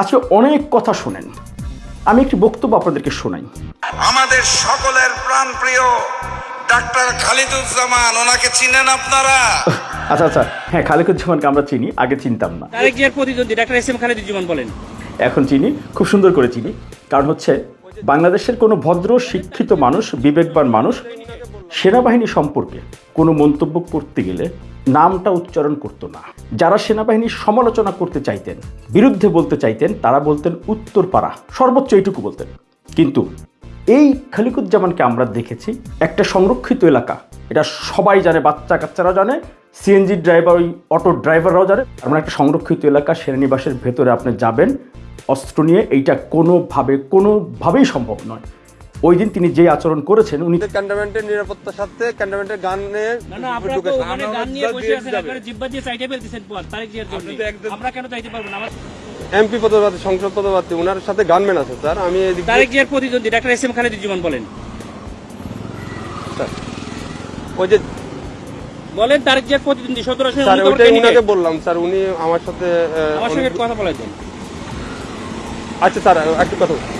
আজকে অনেক কথা শোনেন। আমি একটি বক্তব্য আপনাদেরকে শোনাই। আমাদের সকলের প্রাণপ্রিয় ডাক্তার খালিদুজ্জামান ওনাকে চিনেন আপনারা? আচ্ছা আচ্ছা। হ্যাঁ খালেকুজ্জামানকে আমরা চিনি আগে চিনতাম না। তারেক জিয়ার প্রতিদ্বন্দ্বী ডাক্তার এস এম খালেদুজ্জামান বলেন। এখন চিনি খুব সুন্দর করে চিনি। কারণ হচ্ছে বাংলাদেশের কোনো ভদ্র শিক্ষিত মানুষ বিবেকবান মানুষ সেনাবাহিনী সম্পর্কে কোনো মন্তব্য করতে গেলে নামটা উচ্চারণ করতো না। যারা সেনাবাহিনীর সমালোচনা করতে চাইতেন, বিরুদ্ধে বলতে চাইতেন, তারা বলতেন উত্তরপাড়া, সর্বোচ্চ এইটুকু বলতেন। কিন্তু এই খালিকুজ্জামানকে আমরা দেখেছি একটা সংরক্ষিত এলাকা। এটা সবাই জানে বাচ্চা কাচ্চারা জানে সিএনজি ড্রাইভার ওই অটো ড্রাইভাররাও জানে। আমরা একটা সংরক্ষিত এলাকা, সেনানিবাসের ভেতরে আপনি যাবেন, অস্ত্র নিয়ে। এইটা কোনোভাবে, কোনোভাবেই সম্ভব নয়। ওই দিন তিনি যে আচরণ করেছেন উনি ক্যান্টনমেন্টের নিরাপত্তার সাথে ক্যান্টনমেন্টের গান নিয়ে না না আপনারা তো ওখানে গান নিয়ে বসে আছেন আপনারা জিব্বা দিয়ে চাইতে ফেলতেছেন পর তারেক জিয়ার জন্য। আমরা কেন চাইতে পারব না? আমার এমপি পদপ্রার্থী সংসদ পদপ্রার্থী ওনার সাথে গানম্যান আছে স্যার। আমি এদিক তারেক জিয়ার প্রতিদ্বন্দ্বী ডাক্তার এস এম খালেদুজ্জামান বলেন। স্যার, ওই যে বলেন তারেক জিয়ার প্রতিদ্বন্দ্বী সতেরো আসনে স্যার ওইটাই উনাকে বললাম স্যার। উনি আমার সাথে আমার সঙ্গে কথা বলে দেন আচ্ছা স্যার একটু কথা বলুন।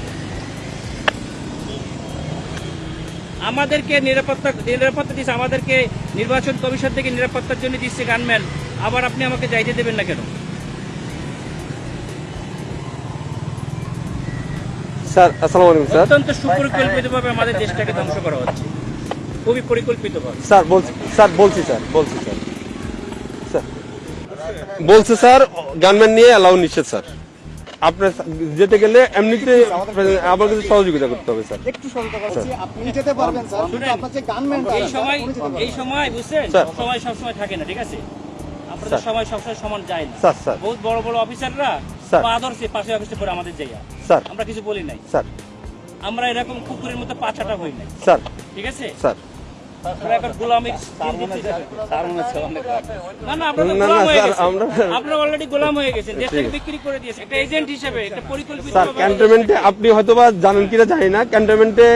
আমাদেরকে নিরাপত্তা নিরাপত্তা দিচ্ছে আমাদেরকে নির্বাচন কমিশন থেকে নিরাপত্তার জন্য দিচ্ছে গানম্যান আবার আপনি আমাকে যাইতে দেবেন না কেন? স্যার আসসালামু আলাইকুম স্যার। অত্যন্ত সুপরিকল্পিতভাবে আমাদের দেশটাকে ধ্বংস করা হচ্ছে। খুবই পরিকল্পিতভাবে। স্যার বলছি স্যার বলছি স্যার বলছি স্যার। স্যার বলছে স্যার গানম্যান নিয়ে অ্যালাউ নিচ্ছে স্যার। আপনার যেতে গেলে এমনিতে আমার কাছে সহযোগিতা করতে হবে স্যার। একটু সতর্ক করছি আপনি যেতে পারবেন স্যার। কিন্তু আপনার যে গানম্যান এই সময় এই সময় বুঝছেন। সময় সবসময় থাকে না ঠিক আছে? আপনাদের স্যার। সময় সবসময় সমান যায় না। Sir sir. বহুত বড় বড় অফিসাররা। আদর্শে পাশে অফিসে আমাদের জায়গা। স্যার। আমরা কিছু বলি নাই। স্যার। আমরা এরকম কুকুরের মতো পাছাটা হই নাই। স্যার। ঠিক আছে? স্যার। আপনি হয়তোবা জানেন কিনা জানি না। ক্যান্টনমেন্টে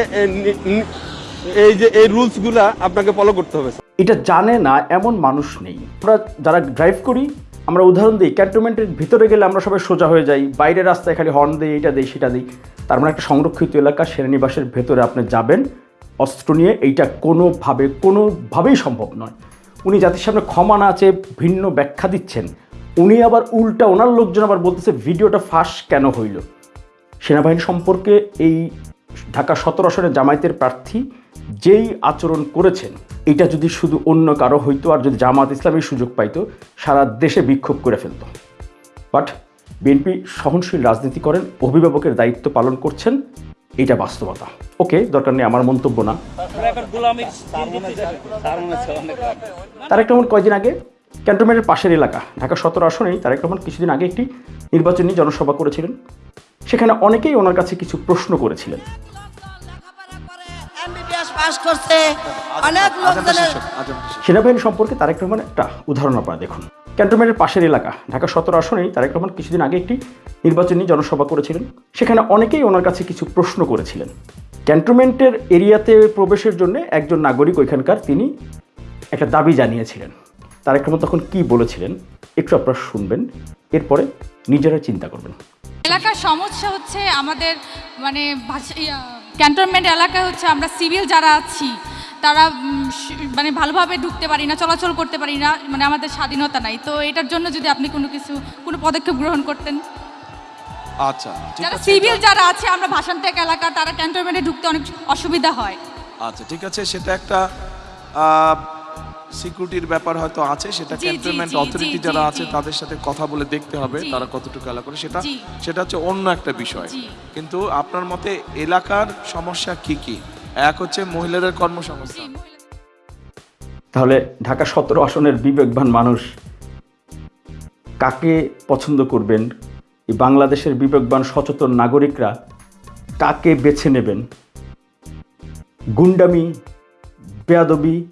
এই যে এই রুলসগুলা আপনাকে ফলো করতে হবে এটা জানে না এমন মানুষ নেই। আমরা যারা ড্রাইভ করি আমরা উদাহরণ দিই ক্যান্টনমেন্টের ভিতরে গেলে আমরা সবাই সোজা হয়ে যাই। বাইরের রাস্তায় খালি হর্ন দিই এটা দিই সেটা দিই। তার মানে একটা সংরক্ষিত এলাকা সেনানিবাসের ভেতরে আপনি যাবেন। অস্ত্র নিয়ে এইটা কোনোভাবে, কোনোভাবেই সম্ভব নয়। উনি জাতির সামনে ক্ষমা না চেয়ে ভিন্ন ব্যাখ্যা দিচ্ছেন। উনি আবার উল্টা ওনার লোকজন আবার বলতেছে, ভিডিওটা ফাঁস কেন হইল? সেনাবাহিনী সম্পর্কে এই ঢাকা সতেরো আসনের জামায়াতের প্রার্থী যেই আচরণ করেছেন, এটা যদি শুধু অন্য কারও হইতো আর যদি জামাত ইসলামের সুযোগ পাইতো, সারা দেশে বিক্ষোভ করে ফেলতো। বাট বিএনপি সহনশীল রাজনীতি করেন, অভিভাবকের দায়িত্ব পালন করছেন এটা বাস্তবতা। ওকে, দরকার নেই, আমার মন্তব্য না। তারেক রহমান কয়দিন আগে? ক্যান্টনমেন্টের পাশের এলাকা, ঢাকা সতেরো আসনেই তারেক রহমান কিছুদিন আগে একটি নির্বাচনী জনসভা করেছিলেন। সেখানে অনেকেই ওনার কাছে কিছু প্রশ্ন করেছিলেন। সেনাবাহিনী সম্পর্কে তারেক রহমান একটা উদাহরণ আপনারা দেখুন। ক্যান্টনমেন্টের পাশের এলাকা, ঢাকা সতেরো আসনেই তারেক রহমান কিছুদিন আগে একটি নির্বাচনী জনসভা করেছিলেন। সেখানে অনেকেই ওনার কাছে কিছু প্রশ্ন করেছিলেন। ক্যান্টনমেন্টের এরিয়াতে প্রবেশের জন্য একজন নাগরিক ওইখানকার তিনি একটা দাবি জানিয়েছিলেন। তারেক রহমান তখন কি বলেছিলেন? একটু আপনারা শুনবেন, এরপরে নিজেরা চিন্তা করবেন। এলাকার সমস্যা হচ্ছে আমাদের মানে ক্যান্টনমেন্ট এলাকায় হচ্ছে আমরা সিভিল যারা আছি তারা মানে ভালোভাবে ঢুকতে পারি না চলাচল করতে পারি না মানে আমাদের স্বাধীনতা নাই। তো এটার জন্য যদি আপনি কোনো কিছু কোনো পদক্ষেপ গ্রহণ করতেন? আচ্ছা যারা সিভিল যারা আছে আমরা ভাষান্তেক এলাকা তারা ক্যান্টনমেন্টে ঢুকতে অনেক অসুবিধা হয়। আচ্ছা ঠিক আছে সেটা একটা সিকিউরিটির ব্যাপার হয়তো আছে সেটা ক্যান্টনমেন্ট অথরিটি যারা আছে তাদের সাথে কথা বলে দেখতে হবে তারা কতটুকু এলাকা করে সেটা সেটা হচ্ছে অন্য একটা বিষয়। কিন্তু আপনার মতে এলাকার সমস্যা কি কি? এক হচ্ছে মহিলাদের কর্মসংস্থান। তাহলে ঢাকা সতেরো আসনের বিবেকবান মানুষ কাকে পছন্দ করবেন? এই বাংলাদেশের বিবেকবান সচেতন নাগরিকরা কাকে বেছে নেবেন? গুন্ডামি বেয়াদবি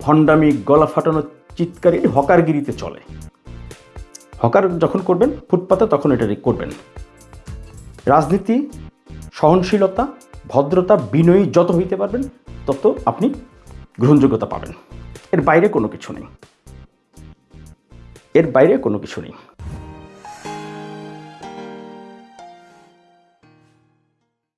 ভণ্ডামি গলা ফাটানো চিৎকার চিৎকারি হকারগিরিতে চলে। হকার যখন করবেন ফুটপাতে তখন এটা করবেন। রাজনীতি সহনশীলতা ভদ্রতা, বিনয়ী, যত হইতে পারবেন, তত আপনি গ্রহণযোগ্যতা পাবেন। এর বাইরে কোনো কিছু নেই। এর বাইরে কোনো কিছু নেই।